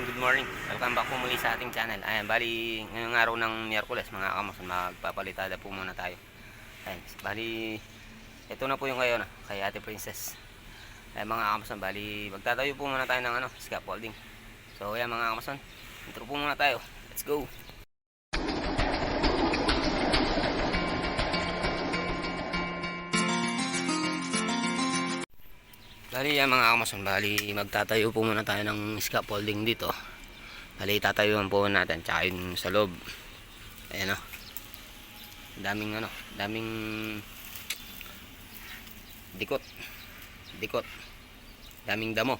kamason, good morning. Welcome back po muli sa ating channel. Ayan, bali, ngayong araw ng Miyerkules, mga kamason, magpapalitada po muna tayo. Ayan, bali, ito na po yung ngayon, kay Ate Princess. Ayan, mga kamason, bali, magtatayo po muna tayo ng ano, scaffolding. So, ayan mga kamason, intro po muna tayo. Let's go! Bali yan mga kamason, bali magtatayo po muna tayo ng scaffolding dito. Bali tatayuan po natin, tsaka yun sa loob. Ayan o. Daming ano, daming dikot. Dikot. Daming damo.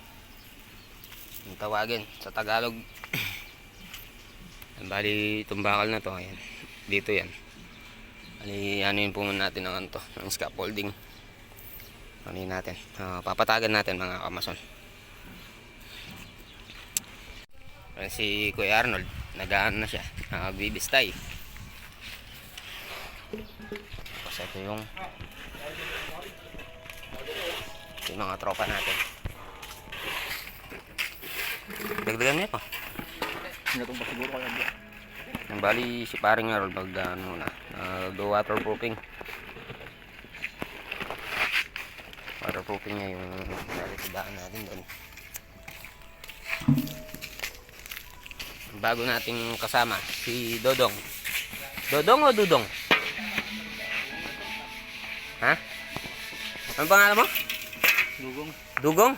Ang tawagin sa Tagalog. bali itong bakal na to, ayan. Dito yan. Bali ano yun po muna natin ng ano to, ng scaffolding ano natin? Ah, papatagan natin mga kamason Ayan si Kuya Arnold nagaan na siya. Nagbibistay. Tapos ito yung ito yung mga tropa natin. Dagdagan niya pa Hindi ko pa siguro kaya bali si paring Harold mag ano na. Uh, do waterproofing waterproofing niya yung daan natin doon bago nating kasama si Dodong Dodong o Dudong? ha? ano pangalan mo? Dugong. Dugong?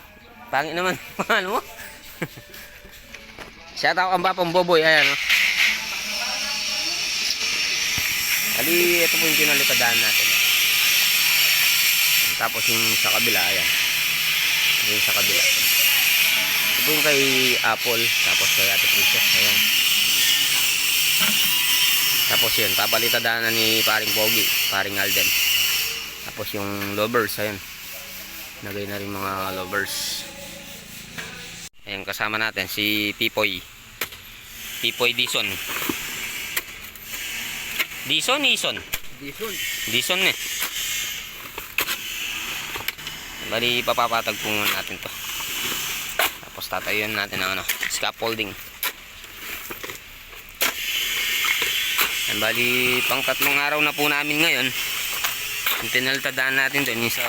Pangit naman pangalan mo Shout out ang Bapang Boboy ayan oh. Ali, ito po yung kinalitadaan natin. Tapos yung sa kabila, ayan. Yung sa kabila. Ito yung kay Apple, tapos kay Ate Princess, ayan. Tapos yun, papalitadaan na ni paring Pogi, paring Alden. Tapos yung lovers, ayan. Nagay na rin mga lovers. Ayan, kasama natin si Pipoy. Pipoy Dison. Dison, Ison. Dison. Dison eh. Bali, papapatag po muna natin to. Tapos tatayuan natin ang ano, scaffolding. Yan, bali, pang tatlong araw na po namin ngayon. Yung tinaltadaan natin doon, yung sa,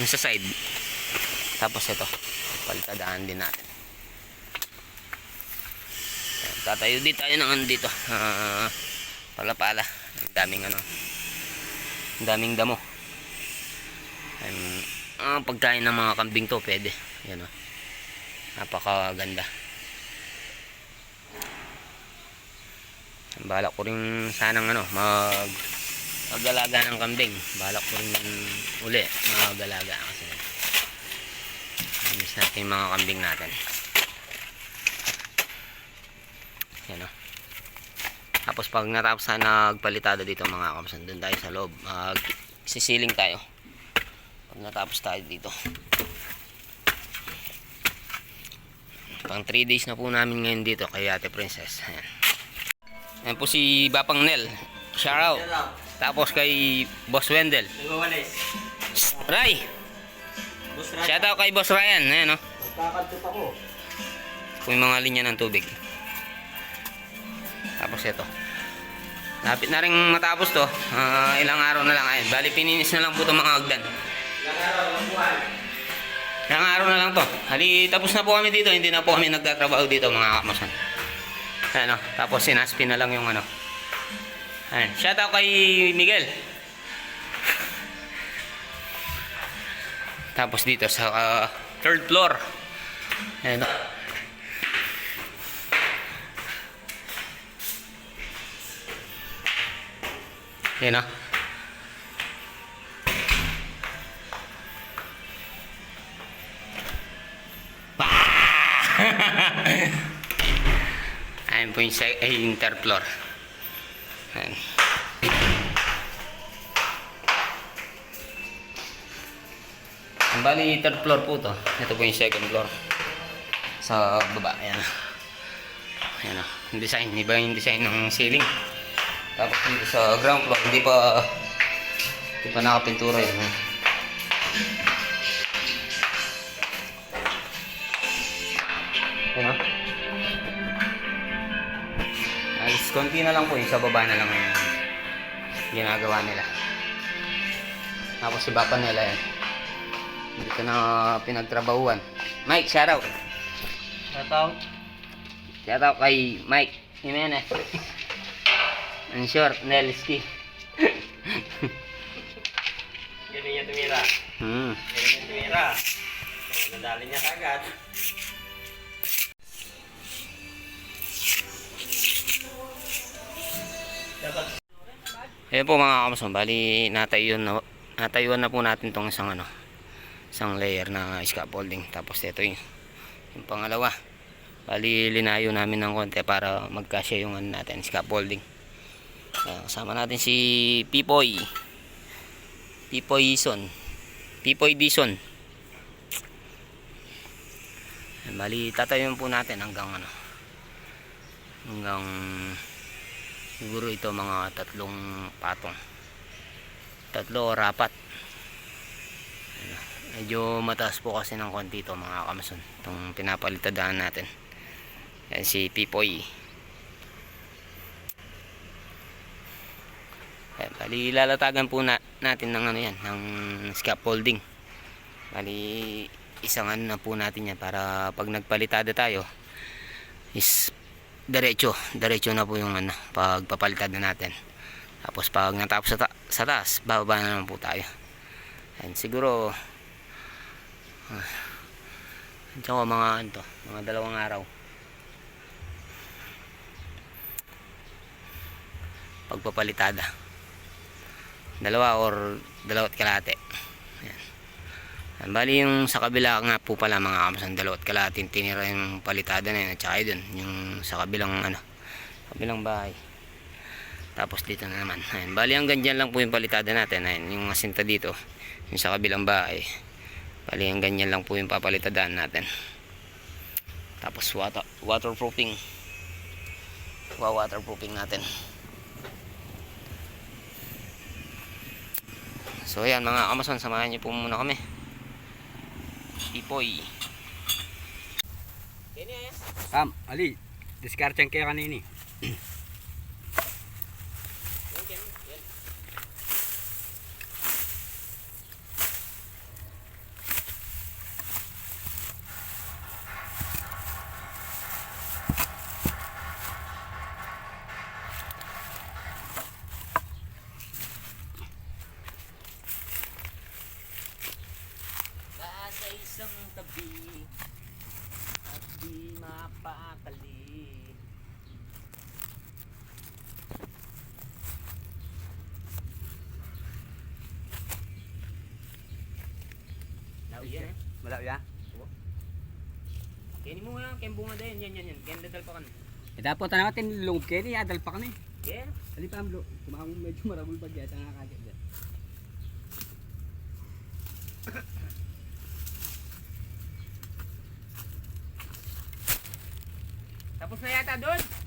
yung sa side. Tapos ito, palitadaan din natin. Tatayo din tayo ng ano dito. Ah, pala-pala. Ang daming ano. Ang daming damo. Ang ah, pagkain ng mga kambing to pwede. Yan oh. Napakaganda. Balak ko rin sanang ano, mag magalaga ng kambing. Balak ko rin uli magalaga kasi miss natin yung mga kambing natin. Yan oh. Tapos pag natapos na nagpalitada dito mga kamsan, doon tayo sa loob. Mag sisiling tayo. Natapos tayo dito. Pang 3 days na po namin ngayon dito kay Ate Princess. Ayan. Ayan po si Bapang Nel. Shout out. Tapos kay Boss Wendell. Shh, Ray! Shout out kay Boss Ryan. Ayan o. Ako. Po yung mga linya ng tubig. Tapos ito. Lapit na rin matapos to. Ah, ilang araw na lang. Ayun, bali pininis na lang po itong mga hagdan. Ilang araw na lang to. Hali, tapos na po kami dito. Hindi na po kami nagtatrabaho dito mga kamasan. Ano, tapos sinaspin na lang yung ano. Ayan. Shout out kay Miguel. Tapos dito sa ah, third floor. Ayan. Yan o. Ayan po yung, ay, yung third floor. Ayan. Ang bali, third floor po to. Ito po yung second floor. Sa baba, ayan. Ayan o. Yung design, iba yung design ng ceiling. Tapos dito sa ground floor, hindi pa hindi pa nakapintura yun. Ano? Alis, konti na lang po yung sa baba na lang yung ginagawa nila. Tapos si Bapa nila yan. Dito na pinagtrabahuan. Mike, shoutout. Shoutout. Shoutout kay Mike Jimenez. Ang short, Nelski. Galing niya tumira. hmm. Galing niya tumira. Oh, nadali niya kagad. Ayan po mga kamasong, bali natayuan na, natayuan na po natin tong isang ano, isang layer na scaffolding. Tapos ito yung, yung pangalawa. Bali linayo namin ng konti para magkasya yung ano natin, scaffolding. Uh, kasama natin si Pipoy. Pipoy Dison. Pipoy Dison. Bali tatayuan po natin hanggang ano, hanggang siguro ito mga tatlong patong. Tatlo o rapat medyo mataas po kasi ng konti ito mga kamason itong pinapalitadaan natin. Yan si Pipoy. Ayan, bali lalatagan po na, natin ng ano yan ng scaffolding. Bali isang ano na po natin yan para pag nagpalitada tayo is diretso diretso na po yung ano pagpapalitan na natin. Tapos pag natapos sa, ta- sa taas bababa na naman po tayo. And siguro uh, tsaka mga ano mga dalawang araw. Pagpapalitada. Dalawa or dalawat kalate Bali yung sa kabila nga po pala mga kamasan dalawat kalate yung tinira yung palitada na yun at saka yun yung sa kabilang ano kabilang bahay. Tapos dito na naman. Ayan. bali ang ganyan lang po yung palitada natin. Ayan. yung asinta dito yung sa kabilang bahay. Bali ang ganyan lang po yung papalitadaan natin. Tapos water, waterproofing. Wa waterproofing natin. So ayan mga kamason samahan niyo po muna kami Ipoy Kam, Ali. Discard kayo kanini. Lawi yan eh Wala ya? Kini mo nga, kaya bunga din, yan yan yan Kaya dadal pa ka na Eh dapat na natin lungkop kayo ni adal pa kami. Yeah Ali pa amlo. Kumang medyo maragul pag yata nga kagad. dyan. Tapos na yata doon